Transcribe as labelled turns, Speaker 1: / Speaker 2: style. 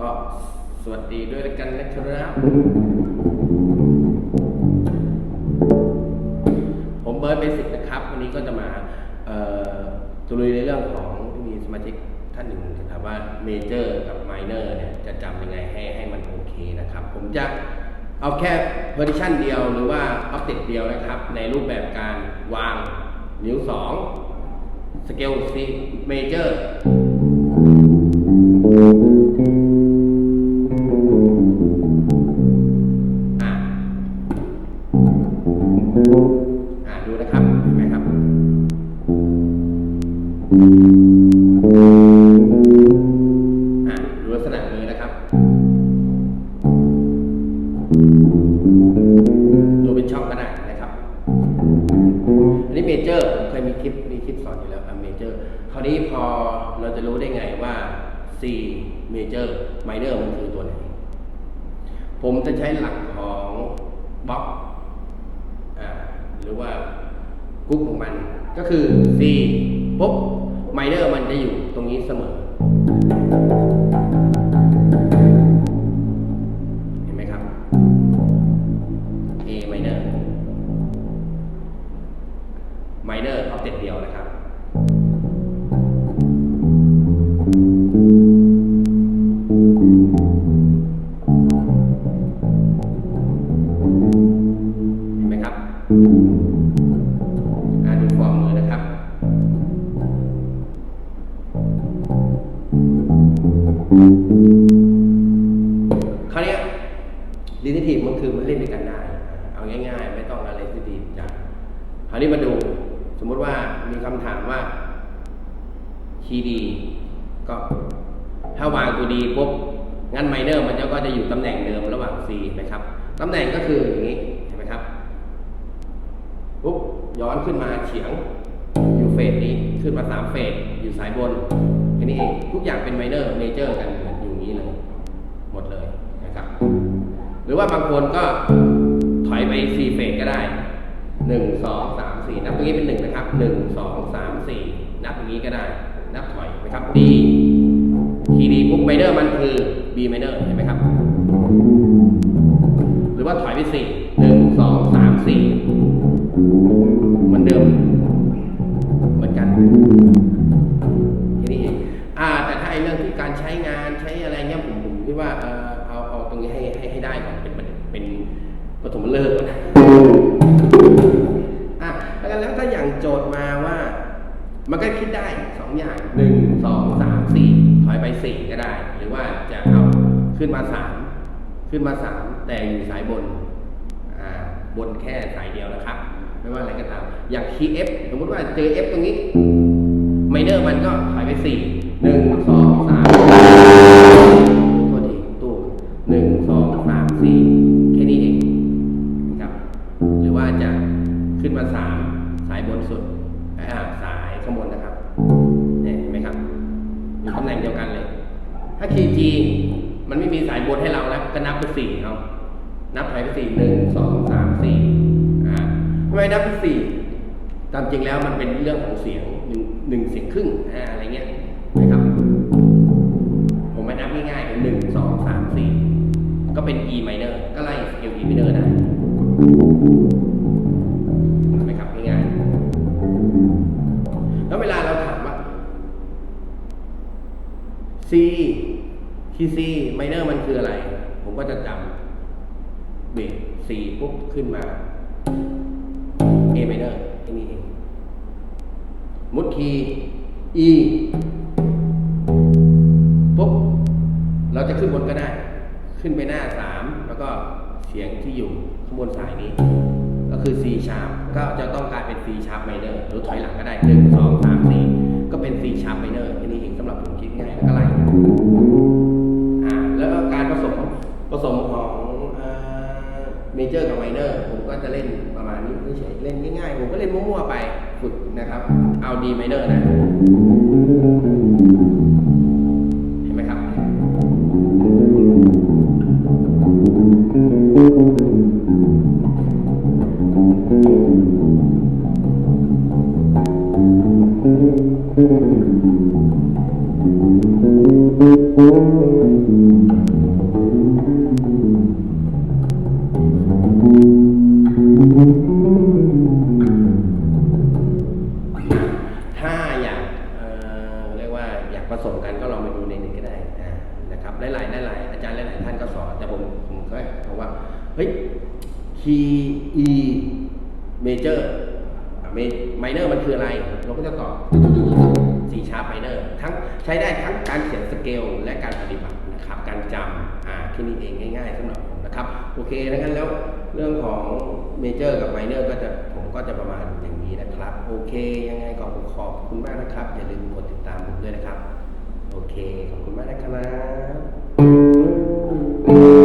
Speaker 1: ก็สวัสดีด้วยกันนะครับ ผมเบิร์ดเบสิกนะครับ วันนี้ก็จะมาตุลุยในเรื่องของที่มีสมาชิกท่านหนึ่งถามว่าเมเจอร์กับไมเนอร์เนี่ยจะจำยังไงให้ให้มันโอเคนะครับ ผมจะเอาแค่ partition เดียวหรือว่า object เดียวนะครับ ในรูปแบบการวางนิ้ว2 scale C major อ่ นี้เมเคยมีคลิปมีคลิปสอนอยู่แล้วครับเมเจอร์คราวนี้พอเราจะรู้ได้ไงว่า C major minor มันคือตัวไหน ผมจะใช้หลักของบล็อกหรือว่ากรุ๊ปของมันก็คือ C ปุ๊บ minor มันจะอยู่ตรงนี้เสมอ คือมันเล่นด้วยกันได้ เอาง่ายๆ ไม่ต้องอะไรที่ดีจัดคราวนี้มาดู สมมุติว่ามีคำถามว่าคีย์ดี ก็ถ้าวางตัวดีปุ๊บงั้นไมเนอร์มันก็จะอยู่ตำแหน่งเดิมระหว่าง C นะครับตำแหน่งก็คืออย่างนี้เห็นไหมครับปุ๊บย้อนขึ้นมาเฉียงอยู่เฟสนี้ขึ้นมาสามเฟสอยู่สายบนแค่นี้เองทุกอย่างเป็นไมเนอร์เมเจอร์กันอนอยู่อย่างนี้เลย หมดเลยนะครับ หรือว่าบางคนก็ถอยไปสี่เฟสก็ได้หนึ่งสองสามสี่นับตรงนี้เป็นหนึ่งนะครับหนึ่งสองสามสี่นับตรงนี้ก็ได้ นับถอยนะครับ D คีดีปุ๊บไมเนอร์มันคือ B ไมเนอร์เห็นไหมครับ หรือว่าถอยไปสี่หนึ่งสองสามสี่เหมือนเดิม เหมือนกันทีนี้เองอ่าแต่ถ้าไอ้เรื่องที่การใช้งานใช้อะไรเงี้ยผมผมคิดว่าเออเอาเอา ตรงนี้ให้ให้ให้ได้ก่อนเป็นเป็นเป็นปฐมฤกษ์ก่อนนะอะแล้วกันแล้วถ้าอย่างโจทย์มาว่า มันก็คิดได้สองอย่างหนึ่งสองสามสี่ถอยไปสี่ก็ได้ หรือว่าจะเอาขึ้นมาสามขึ้นมาสามแต่อยู่สายบนอ่าบนแค่สายเดียวนะครับ ไม่ว่าอะไรก็ตาม อย่างคีย์ F สมมติว่าเจอ F ตรงนี้ไมเนอร์มันก็ถอยไปสี่หนึ่งสองสาม หนึ่งสองสามสี่แค่นี้เองนะครับ หรือว่าจะขึ้นมาสามสายบนสุดอ่าสายข้างบนนะครับเนี่ยเห็นไหมครับอยู่ตำแหน่งเดียวกันเลย ถ้าคีย์ G มันไม่มีสายบนให้เราแล้วก็นับไปสี่เอานับถอยไปสี่หนึ่งสองสามสี่อ่าทำไมนับไปสี่ตามจริงแล้วมันเป็นเรื่องของเสียงหนึ่งเสียงครึ่งอะไรเงี้ย เป็น E minor ก็ไล่สเกล E minor ได้เห็นไหมครับง่ายๆแล้วเวลาเราถามว่า C คีย์ C minor มันคืออะไร ผมก็จะจำเบส C ปุ๊บขึ้นมา A minor แค่นี้เองมุดคีย์ E ปุ๊บเราจะขึ้นบนก็ได้ ขึ้นไปหน้าสามแล้วก็เสียงที่อยู่ข้างบนสายนี้ ก็คือ C sharp ก็จะต้องกลายเป็น C sharp minor หรือถอยหลังก็ได้หนึ่งสองสามสี่ก็เป็น C sharp minor แค่นี้เองสำหรับผมคิดง่ายแล้วก็ไล่อ่าแล้วก็การผสมผสมของเมเจอร์กับไมเนอร์ผมก็จะเล่นประมาณนี้เฉยเล่นง่ายๆ ผมก็เล่นมั่วๆไปฝึกนะครับ เอาดีไมเนอร์นะ ถ้าอยากเอ่อเรียกว่าอยากผสมกันก็ลองไปดูในเน็ตก็ได้อ่านะครับหลายๆหลายๆอาจารย์หลายๆท่านก็สอนแต่ผมผมก็บอกว่าเฮ้ยคีย์ E major เไมเนอร์มันคืออะไร เราก็จะตอบ C sharp minor ทั้งใช้ได้ทั้งการเขียนสเกลและการปฏิบัตินะครับ การจำอ่าแค่นี้เองง่ายๆสำหรับผมนะครับ โอเคดังนั้นแล้วเรื่องของเมเจอร์กับไมเนอร์ก็จะผมก็จะประมาณอย่างนี้นะครับ โอเค ยังไงก็ขอบคุณมากนะครับ อย่าลืมกดติดตามผมด้วยนะครับ โอเค ขอบคุณมากนะครับ